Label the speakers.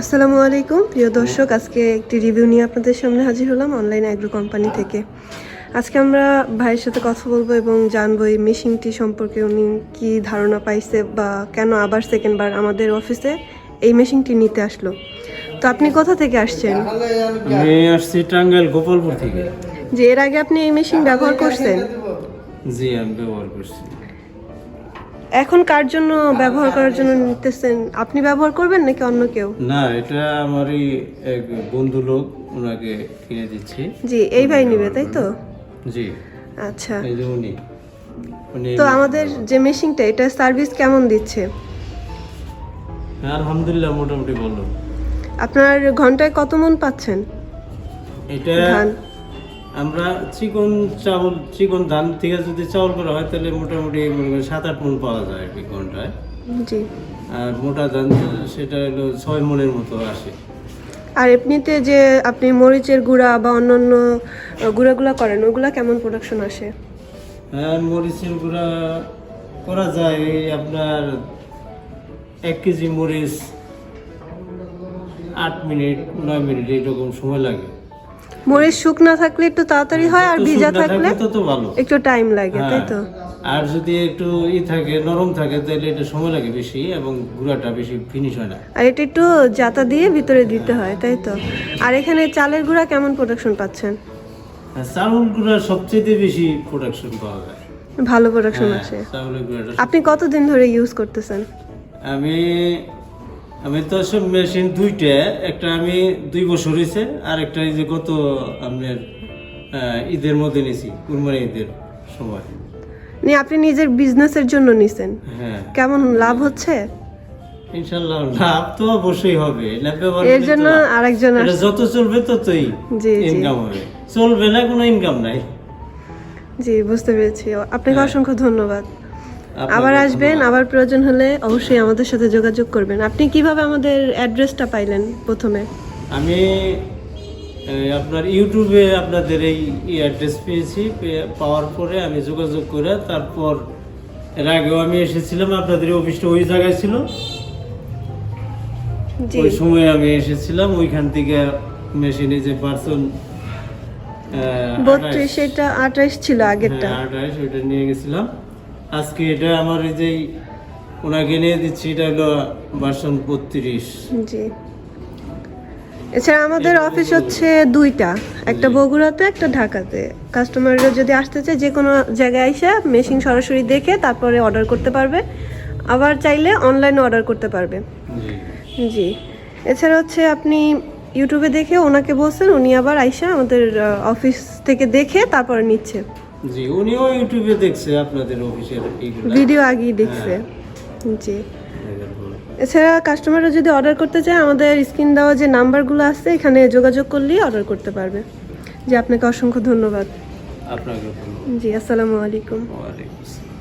Speaker 1: আসসালামু আলাইকুম। প্রিয় দর্শক আজকে একটি রিভিউ নিয়ে আপনাদের সামনে হাজির হলাম অনলাইন অ্যাগ্রো কোম্পানি থেকে। আজকে আমরা ভাইয়ের সাথে কথা বলব এবং জানব এই মেশিনটি সম্পর্কে উনি কি ধারণা পাইছে বা কেন আবার সেকেন্ড বার আমাদের অফিসে এই মেশিনটি নিতে আসলো। তো আপনি কোথা থেকে আসছেন?
Speaker 2: আমি আসছি টাঙ্গাইল গোপালপুর থেকে।
Speaker 1: যে এর আগে আপনি এই মেশিন ব্যবহার করছেন?
Speaker 2: জি আমি ব্যবহার করছি।
Speaker 1: এখন কার জন্য ব্যবহার করার জন্য নিতেছেন আপনি ব্যবহার করবেন নাকি অন্য কেউ?
Speaker 2: না এটা আমারই এক বন্ধু লোক ওনাকে কিনে দিচ্ছি।
Speaker 1: জি এই ভাই নিবে তাই তো?
Speaker 2: জি।
Speaker 1: আচ্ছা।
Speaker 2: এই যে উনি
Speaker 1: তো আমাদের যে মেশিনটা এটা সার্ভিস কেমন দিচ্ছে?
Speaker 2: আলহামদুলিল্লাহ মোটামুটি ভালো।
Speaker 1: আপনার ঘন্টায় কত মন পাচ্ছেন?
Speaker 2: এটা আমরা চিকন চাউল চিকন ধান থেকে যদি চাউল করা হয় তাহলে মোটামুটি সাত আট মন পাওয়া যায় আর কি ঘন্টায়।
Speaker 1: জি।
Speaker 2: আর মোটা ধান সেটা হলো ছয় মনের মতো আসে।
Speaker 1: আর এমনিতে যে আপনি মরিচের গুঁড়া বা অন্যান্য গুঁড়াগুলো করেন ওগুলা কেমন প্রোডাকশন আসে?
Speaker 2: হ্যাঁ মরিচের গুঁড়া করা যায় আপনার এক কেজি মরিচ আট মিনিট নয় মিনিট এরকম সময় লাগে।
Speaker 1: মরিচ শুকনা থাকলে একটু তাড়াতাড়ি হয় আর ভিজা থাকলে একটু টাইম লাগে তাই তো?
Speaker 2: হ্যাঁ। আর যদি একটু ই থাকে নরম থাকে তাহলে এটা সময় লাগে বেশি এবং গুঁড়াটা বেশি ফিনিশ হয় না।
Speaker 1: আর এটা একটু জাতা দিয়ে ভিতরে দিতে হয় তাই তো? আর এখানে চালের গুঁড়া কেমন প্রোডাকশন পাচ্ছেন?
Speaker 2: আর চাউল গুঁড়া সবচেয়ে বেশি প্রোডাকশন পাওয়া যায়।
Speaker 1: ভালো প্রোডাকশন
Speaker 2: হ্যাঁ,
Speaker 1: আছে। আপনি কতদিন ধরে ইউজ করতেছেন?
Speaker 2: আমি আমি তো সব মেশিন দুইটা একটা আমি দুই বছর হয়েছে আর একটা এই যে গত আপনার ঈদের মধ্যে নিয়েছি কুরবানি ঈদের সময়।
Speaker 1: নি আপনি নিজের বিজনেসের জন্য নিছেন।
Speaker 2: হ্যাঁ।
Speaker 1: কেমন লাভ হচ্ছে?
Speaker 2: ইনশাল্লাহ লাভ তো অবশ্যই হবে
Speaker 1: এর জন্য আরেকজন
Speaker 2: যত চলবে ততই ইনকাম হবে। চলবে না কোনো ইনকাম নাই।
Speaker 1: জি বুঝতে পেরেছি। আপনাকে
Speaker 2: হ্যাঁ।
Speaker 1: অসংখ্য ধন্যবাদ। আবার আসবেন আবার প্রয়োজন হলে অবশ্যই আমাদের সাথে যোগাযোগ করবেন। আপনি কীভাবে আমাদের অ্যাড্রেসটা পাইলেন প্রথমে?
Speaker 2: আমি আপনার ইউটিউবে আপনাদের এই অ্যাড্রেস পেয়েছি পাওয়ার পরে আমি যোগাযোগ করে তারপর এর আগেও আমি এসেছিলাম আপনাদের অফিসটা ওই জায়গায় ছিল। ওই সময় আমি এসেছিলাম ওইখান থেকে মেশিনে যে পার্সন
Speaker 1: বত্রিশ এটা আঠাইশ ছিল আগেরটা।
Speaker 2: আঠাশ ওইটা নিয়ে গেছিলাম। আজকে এটা আমার এই যে ওনাকে নিয়ে দিচ্ছি এটা হলো ভার্সন বত্রিশ।
Speaker 1: জি। এছাড়া আমাদের অফিস হচ্ছে দুইটা। একটা বগুড়াতে একটা ঢাকাতে। কাস্টমাররা যদি আসতে চায় যে কোনো জায়গায় এসে মেশিন সরাসরি দেখে তারপরে অর্ডার করতে পারবে। আবার চাইলে অনলাইনে অর্ডার করতে পারবে।
Speaker 2: জি।
Speaker 1: এছাড়া হচ্ছে আপনি ইউটিউবে দেখে ওনাকে বলছেন উনি আবার আইসা আমাদের অফিস থেকে দেখে তারপরে নিচ্ছে।
Speaker 2: জি উনিও ইউটিউবে দেখছে আপনাদের অফিসের
Speaker 1: ভিডিও আগেই দেখছে। জি। এছাড়া কাস্টমাররা যদি অর্ডার করতে চায় আমাদের স্ক্রিন দেওয়া যে নাম্বারগুলো আছে এখানে যোগাযোগ করলেই অর্ডার করতে পারবে। জি আপনাকে অসংখ্য ধন্যবাদ।
Speaker 2: আপনাকে
Speaker 1: জি আসসালামু আলাইকুম।
Speaker 2: ওয়ালাইকুম আসসালাম।